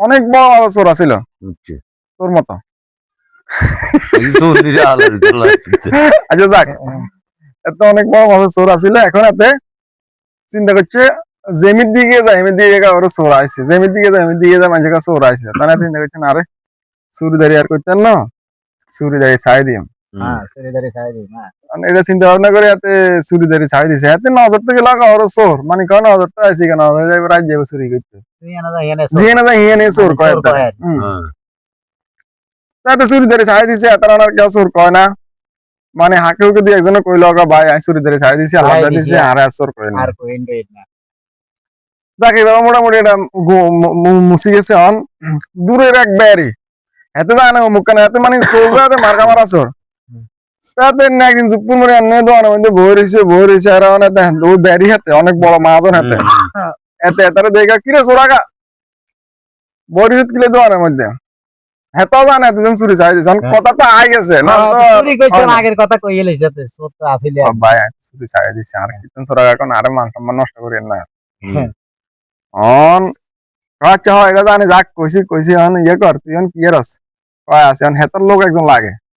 অনেক বড় বড় চোর ছিল তোর মতো। আচ্ছা যাক। এত অনেক বড় বড় চোর আছিল। এখন এতে চিন্তা করছে জেমির দিকে যায় এমির দিকে ওর চোর আইছে। জেমির দিকে যায় এমির দিকে যায় মানুষের চোর আইছে। তারা চিন্তা করছে না আর করতেন না। ছাই দিম হ্যাঁ ছাড়ি মানে এটা চিন্তা ভাবনা করে এতে চুরিদারি ছাই দিছে। এতে নজর থেকে লাগা ওর চোর। মানে কারণ নজর তো আইছে কেন? নজর যাইবে রাত যাবে চুরি করতে। জিয়ে না যায় হিয়ে নিয়ে চোর কয় চোর। তাতে চুরিদারি ছাই দিছে তারা আর কেউ চোর কয় না। মানে হাকে হুকে দিয়ে একজনে কইল ভাই আমি ছাই দিছি আল্লাহ ছাই দিছে আর আর চোর কয় না। আর কই যাকে এবার মোটামুটি এটা মুছি গেছে অন দূরের এক ব্যারি। এতে যায় না মুখ কানে এতে মানে চৌকাতে মার্কা মারা চোর। না একদিন জুপুর মরে এনে দোয়ার মধ্যে বই রয়েছে বই রয়েছে আর অনেক ওই ব্যারি হাতে অনেক বড় মাজন হাতে। হুম। এতে এতারে দেখা কিরে চোরাগা বই রয়েছে কিলে দোয়ারের মধ্যে? হেতাও জানে এতজন চুরি চাই দিছে অন কথা তো আই গেছে না তো চুরি কইছো হয়। না। আগের কথা কই এলিস যাতে চোর তো আছিলে ও ভাই চুরি চাই দিছে আর কিতন চোরাগা এখন আরে মান সম্মান নষ্ট করেন না। হুম। অন আচ্ছা হয় এটা জানি যাক কইছি কইছি অন ইয়ে কর তুই অন কি রস কয় আছে অন হেতার লোক একজন লাগে। এটা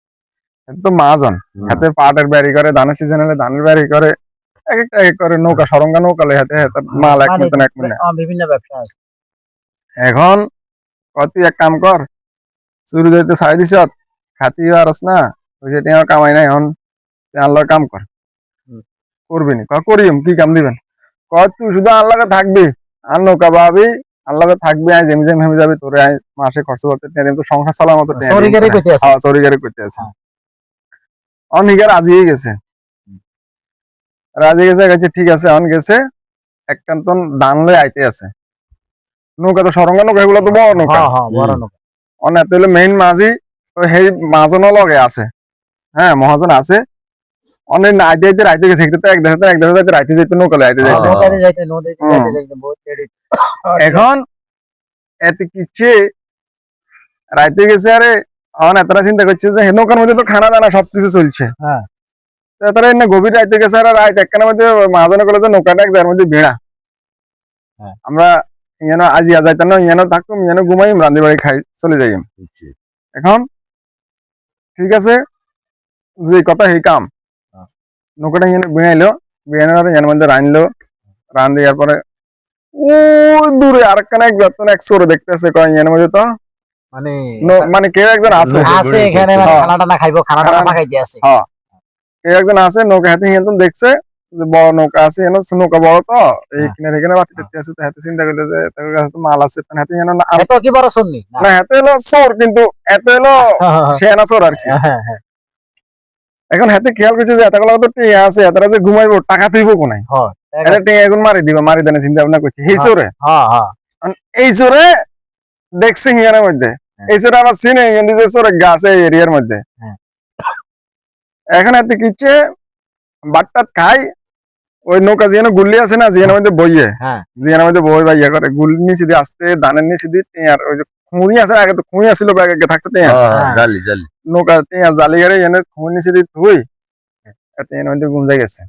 তো মাজন হুম। হাতে পাটের ব্যারি করে ধানের সিজন হলে ধানের ব্যারি করে এক একটা এক করে নৌকা সরঙ্গা নৌকা লই হাতে মাল এক মতন এক মনে। আহ, বিভিন্ন ব্যবসা আছে। এখন কয় তুই এক কাম কর চুরি দিতে ছাই দিছ খাতি আরস না ওই যে টিয়া কামাই নাই এখন তুই আল্লাহর কাম কর। করবি নি করিম কি কাম দিবেন? কয় তুই শুধু আল্লাহকে থাকবি আর নৌকা পাবি আল্লাহকে থাকবি আই জেমি জেমি হেমে যাবি তোরে আই মাসে খরচ করতে দিম তো সংসার চালার মতো করে হ্যাঁ চুরি করে করতে আছে। হ্যাঁ। অনিকে রাজি হয়ে গেছে। রাজি গেছে গেছে ঠিক আছে অন গেছে। এক কান্তন দান লই আইতে আছে। নৌকা তো সরঙ্গা নৌকা এগুলো তো বড় নৌকা। হ্যাঁ হ্যাঁ অনেক মেইন মাঝি সেই মাজনও লগে আছে। হ্যাঁ মহাজন আছে। অনেক আইতে আইতে রাইতে গেছে একটু এক দেশে এক যাইতে রাইতে যেতে নৌকা যাইতে। যাইতে হ্যাঁ। এখন এতে কিচ্ছে রাইতে গেছে আরে এখন এতটা চিন্তা করছে যে নৌকার মধ্যে তো খানা দানা সবকিছু চলছে। হ্যাঁ। তো তারা এনে গভীর রাইতে গেছে আর রাইত একখানের মধ্যে মহাজনে করল যে নৌকাটা এক যার মধ্যে ভিড়া। হ্যাঁ। আমরা ইয়ানো আজিয়া যাইতাম না ইয়ানো থাকতাম ইয়ানো ঘুমাইম রান্ধি বাড়ি খাই চলে যাইম। এখন ঠিক আছে যে কথা সেই কাম। হ্যাঁ। নৌকাটা ইয়ানো বিড়াইলো বিড়ানোর ইয়ার মধ্যে দেওয়ার পরে ও দূরে আরেকখানে এক যাতন এক সরে দেখতেছে কয় ইয়ার মধ্যে তো। মানে মানে কেউ একজন আছে। আছে এখানে মানে হ্যাঁ। খানা টানা খাইবো খানা টানা খাইতে আছে কেউ একজন আছে নৌকা হাতে হিয়ান্তন দেখছে যে বড় নৌকা আছে এনে নৌকা বড় তো এই হ্যাঁ। কিনারে এখানে দেখতে আছে হাতে চিন্তা করল যে তার কাছে তো মাল আছে তার হাতে যেন না এত কি বড় শুননি না। হাতে হলো চোর কিন্তু এত হলো সেনা চোর আর কি। হ্যাঁ হ্যাঁ। এখন হাতে খেয়াল করছে যে এতগুলো তো টিয়া আছে এতটা যে ঘুমাইবো টাকা তুইব কোনায়? হ্যাঁ এটা টিয়া এখন মারি দিব মারি দেনে চিন্তা ভাবনা করছে এই চোরে। হ্যাঁ হ্যাঁ। এই চোরে দেখছে হিয়ানের মধ্যে। চোরে আবার চিনে কিন্তু যে চোরে গাছ এই এরিয়ার মধ্যে। হ্যাঁ। এখন এতে কিচ্ছে বাট্টাত খাই ওই নৌকা জিয়ানো গুল্লি আছে না মধ্যে বইয়ে। হ্যাঁ। মধ্যে বই বা ইয়ে করে গুলি নিচে দিয়ে আসতে নিচে দিয়ে টিয়ার ওই যে খুঁড়ি আছে আগে তো খুঁড়ি আসছিল আগে আগে থাকতো টিয়া। হ্যাঁ। জালি জালি। নৌকা টিয়া জালি গাড়ি এনে খুঁড়ি নিচে দিয়ে এতে এর মধ্যে গেছে।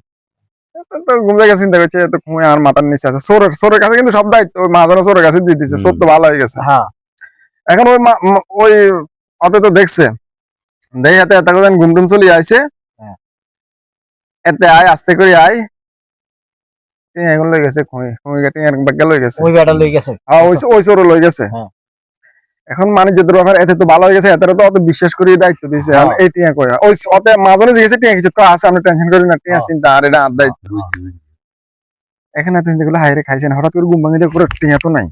তো- ঘুমতে গেছে চিন্তা করছে তো খুঁড়ি আর মাথার নিচে আছে। সোরের সোরের কাছে কিন্তু সব দায়িত্ব ওই মাঝানো সোরের কাছে দিয়ে দিছে হুম। সোর তো ভালো হয়ে গেছে। হ্যাঁ। এখন ওই ওই অত তো দেখছে। দেই হাতে এত করে ঘুম টুম চলে আইছে। হ্যাঁ। এতে আয় আস্তে করে আয়। এখন লই গেছে খুঁড়ি খুঁড়ি গাটি আর বাগ্যা লই গেছে। ওই বেটা লই গেছে। হ্যাঁ ওই ওই চোরও লই গেছে। হ্যাঁ। এখন বাণিজ্যের ব্যাপার এতে তো ভালো হয়ে গেছে এতে তো অত বিশ্বাস করে দায়িত্ব দিয়েছে। এই টিয়া কই? ওই অতে মাঝনে জিজ্ঞেসে টিয়া কিছু আছে আপনি টেনশন করেন না টিয়া। চিন্তা আর এটা আর দায়িত্ব। এখানে আপনি যেগুলো হাইরে খাইছেন হঠাৎ করে ঘুম ভাঙে দিয়ে পুরো টিয়া তো নাই।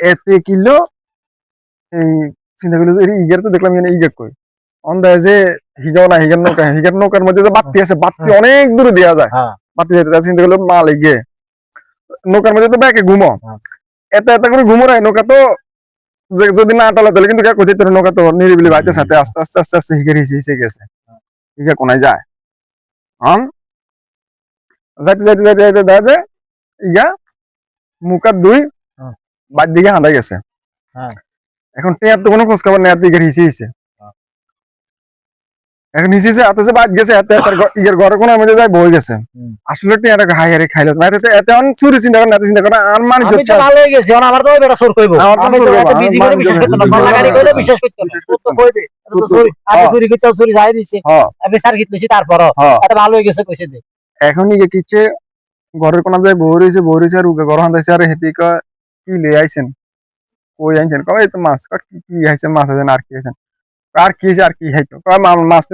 এতে কিলো এই চিন্তা করল ইগের তো দেখলাম এখানে ইগের কই? অন্দায় যে হিগাও না হিগার নৌকা হিগার নৌকার মধ্যে যে বাতি আছে বাতি হ্যাঁ। অনেক দূরে দেওয়া যায়। হ্যাঁ। বাতি যেতে চিন্তা করল মাল এগিয়ে নৌকার মধ্যে তো ব্যাকে ঘুমো। হ্যাঁ। এত এত করে ঘুমো রায় নৌকা তো যদি না টালা তাহলে কিন্তু কোথায় তোর নৌকা তো নিরিবিলি বাইতে সাথে আস্তে আস্তে আস্তে আস্তে হিগের হিসে হিসে গেছে। হিগা কোনায় যায়। হন যাইতে যাইতে যাইতে যাইতে দেখা যায় ইগা মুখার দুই। বাদ দিকে হাঁদা গেছে। হ্যাঁ। এখন টেয়ার তো কোনো খোঁজ খবর নেই দিকে হিসে হিসে এখন যে হাতে যে বাদ গেছে ঘ- ইয়ের ঘরে কোনো মধ্যে যায় বই গেছে। আসলে টিয়াটা হাই হারে খাইলো। না এতে এতে অন চুরি চিন্তা করে না চিন্তা করে আর মানে আমি তো ভালো হয়ে গেছি আমার তো ওই বেটা চোর কইবো। আমার তো এত বিজি করে বিশ্বাস করতে না বিশ্বাস পাল্লাগাড়ি করতে কইলে না। বিশ্বাস করতে না। তো কইবে তো চুরি হ্যাঁ। চুরি করতে চুরি যাই দিছে। হ্যাঁ। আমি স্যার কিতলেছি তারপরও। হ্যাঁ। এত ভালো হয়ে গেছে কইছে দে। এখন ইয়ে কিচ্ছে ঘরের কোনা যায় বই রয়েছে বই রয়েছে আর উগে ঘর হান্দাইছে আর হেতি কয় কি লিয়ে আইছেন? কই আইছেন কয় এই তো মাছ কি কি আইছেন মাছ আছেন আর কি আইছেন কয় আর কি আর কি খাইতো? কয় মাছ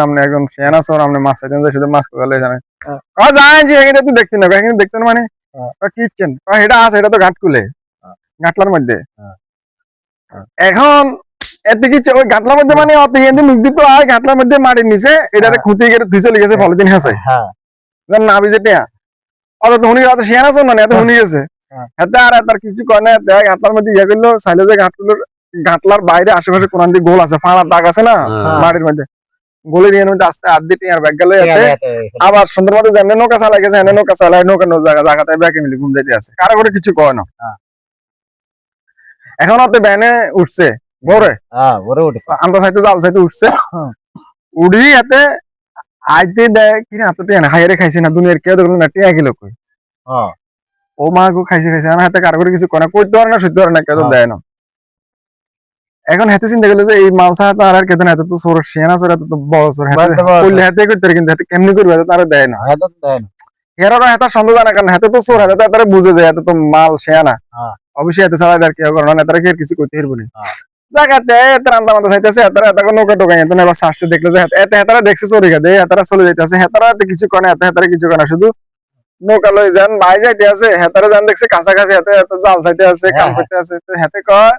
আপনি একজন সেনা সর আপনি মাছ আইছেন যে শুধু মাছ লয়ে জানেন হ্যাঁ। কয় যাই যে এখানে না এখানে মানে? হ্যাঁ। কি ইচ্ছেন? কয় এটা আছে এটা তো কুলে ঘাটলার মধ্যে। হ্যাঁ। এখন এতে কি ওই ঘাটলার মধ্যে মানে অত হিন্দি মুখ দিত আর ঘাটলার মধ্যে মাটির নিচে এটারে হ্যাঁ। খুঁতি গেলে ধুই চলে গেছে পলিথিন হাসে হ্যাঁ। না বিজে টিয়া। অত তো হুনি অত শিয়ানা শোন না এত হুনি গেছে। হ্যাঁ। হাতে আর তার কিছু কয় না দেখ ঘাটলার মধ্যে ইয়ে করল সাইলে যে ঘাটগুলো ঘাটলার বাইরে আশেপাশে কোন দিকে গোল আছে ফাড়ার দাগ আছে না হ্যাঁ। মাটির মধ্যে। গোলের ইয়ের মধ্যে আস্তে হাত দিয়ে টিয়ার ব্যাগ গেলে এতে এত- আবার সুন্দর মতো যেমনি নৌকা চালাই গেছে এনে নৌকা চালাই নৌকা নৌ জায়গা জায়গাতে ব্যাগে মিলে ঘুম যাইতে আছে। কারও করে কিছু কয় না। হ্যাঁ। এখন অত ব্যানে উঠছে ভোরে। হ্যাঁ আমরা সাইতে জাল সাইতে উঠছে। উড়ি হাতে আইতে দেয় কি না হাতে টিয়া না হাইরে খাইছে না দুনিয়ার কেউ দেখল না টিয়া গেল কই? হ্যাঁ। ও মা গো খাইছে খাইছে আমার হাতে কারও করে কিছু করে না করতে পারে না পারে না কেউ হ্যাঁ। দেয় না এখন হাতে চিন্তা করল যে এই মাল ছাড়া তো আর কেতন হাতে তো সোর শিয়ানা সোর হাতে তো বড় সোর হাতে বড় বড় করলে হাতে করতে পারে কিন্তু হাতে কেমনি করবে হাতে তারা দেয় না এত দেয় না। হেরারও হাতে সন্দেহ জানা কারণ হাতে তো সোর হাতে তারা বুঝে যায় হাতে তো মাল শিয়ানা হ্যাঁ। অবশ্যই হাতে ছাড়া আর কেউ করে না তারা কিছু করতে পারব না হ্যাঁ। জায়গাতে এত রান্না মাথা চাইতেছে হেতারা এত নৌকা টোকাই এত এবার সার্চে দেখল যে এত হেতারা দেখছে চোরি খাতে হেতারা চলে যাইতেছে হেতারা কিছু করে না এত হেতারা কিছু করে না শুধু নৌকা লই যান ভাই যাইতে আছে হেতারা যান দেখছে কাছাকাছি হাতে এত জাল চাইতে আছে কাম হ্যাঁ, করতে আছে তো হেতে কয়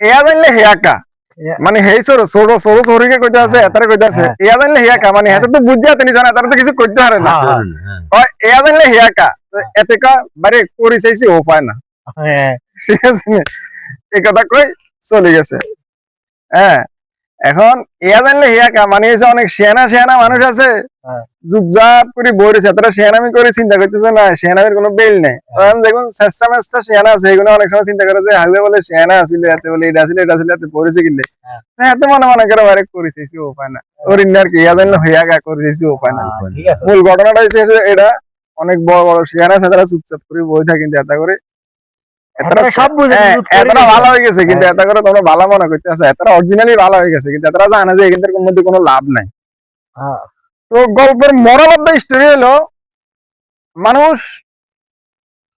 এয়া জানলে হেয়াকা ইয়া। মানে হেই সরো সরো সরো সরিকে কইতে আছে হ্যাঁ, হেতারে কইতে আছে হ্যাঁ। এয়া জানলে হেয়াকা মানে হেতে তো বুঝতে হাতে নিছে না তারা তো কিছু করতে পারে না হ্যাঁ, হ্যাঁ। কয় এয়া জানলে হেয়াকা তো এতে কা বারে করি চাইছি ও পায় না। হ্যাঁ ঠিক আছে নে? এই কথা কই চলে গেছে। হ্যাঁ এখন ইয়া জানলে হিয়া কা মানে অনেক শিয়ানা শিয়ানা মানুষ আছে হ্যাঁ। করে বই রয়েছে তারা শিয়ানামি করে চিন্তা করতেছে না শিয়ানামির কোনো বেল নেই। কারণ দেখুন চেষ্টা মেষ্টা শিয়ানা আছে এগুলো অনেক সময় চিন্তা করে যে বলে আসলে এতে বলে এটা আসলে এটা আসলে এতে পড়েছে কিনলে। হ্যাঁ। এত মনে মনে করে বাইরে করেছে ও পায় না ওর ইন্ডিয়ার কি ইয়া জানলে হইয়া গা করেছি ও পায় না হ্যাঁ, মূল ঘটনাটা হচ্ছে এটা অনেক বড় বড় সেনা আছে তারা চুপচাপ করে বই থাকে কিন্তু এটা করে। সব বুঝে হ্যাঁ, বুঝ করে এতটা ভালো হয়ে গেছে কিন্তু হ্যাঁ। এত করে তোমরা ভালো মনে করতেছে এতটা অরিজিনালি ভালো হয়ে গেছে কিন্তু এতটা জানে যে এখান মধ্যে কোনো লাভ নাই। হ্যাঁ, তো গল্পের মরাল দ্য স্টোরি হলো মানুষ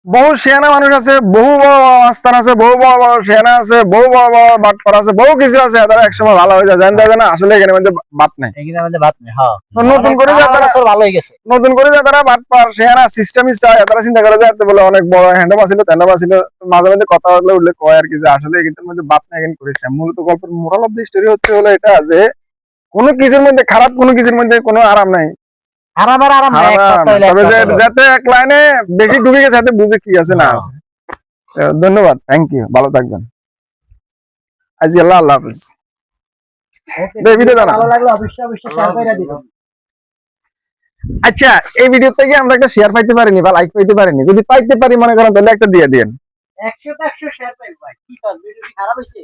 বহু সেনা মানুষ আছে বহু বড় বড় আস্থান আছে বহু বড় বড় শিয়ানা আছে বহু বড় বড় বাটপার আছে বহু কিছু আছে তারা একসময় ভালো হয়ে যায়। জানতে জানা আসলে এখানে মধ্যে বাত নাই। এখানে নেই, হ্যাঁ। নতুন করে আমার যারা আসর ভালো হয়ে গেছে। নতুন করে যে তারা বাটপার সেখানে সিস্টেম তারা চিন্তা করে যে এত বলে অনেক বড় হ্যান্ডম আছিল ট্যান্ডম আছিল মাঝে মাঝে কথা বললে উল্লেখ কয় আর কি যে আসলে এখানের মধ্যে বাত না এখানে করেছে। মূলত গল্পের মোরাল অফ দি স্টোরি হচ্ছে হলো এটা যে কোনো কিছুর মধ্যে খারাপ কোনো কিছুর মধ্যে কোনো আরাম নাই। আরাম তবে যাতে এক লাইনে বেশি ডুবে গেছে যাতে বুঝে কি আছে না হ্যাঁ। আছে। ধন্যবাদ। থ্যাংক ইউ ভালো থাকবেন। আজ আল্লাহ আল্লাহ হাফিজ। এই ভিডিও দাও ভালো লাগলে অবশ্যই অবশ্যই শেয়ার করে দিবেন। আচ্ছা এই ভিডিও থেকে আমরা একটা শেয়ার পাইতে পারিনি বা লাইক পাইতে পারিনি। যদি পাইতে পারি মনে করেন তাহলে একটা দিয়ে দিন একশো তো একশো শেয়ার পাইব ভাই। কি কর ভিডিও কি খারাপ হয়েছে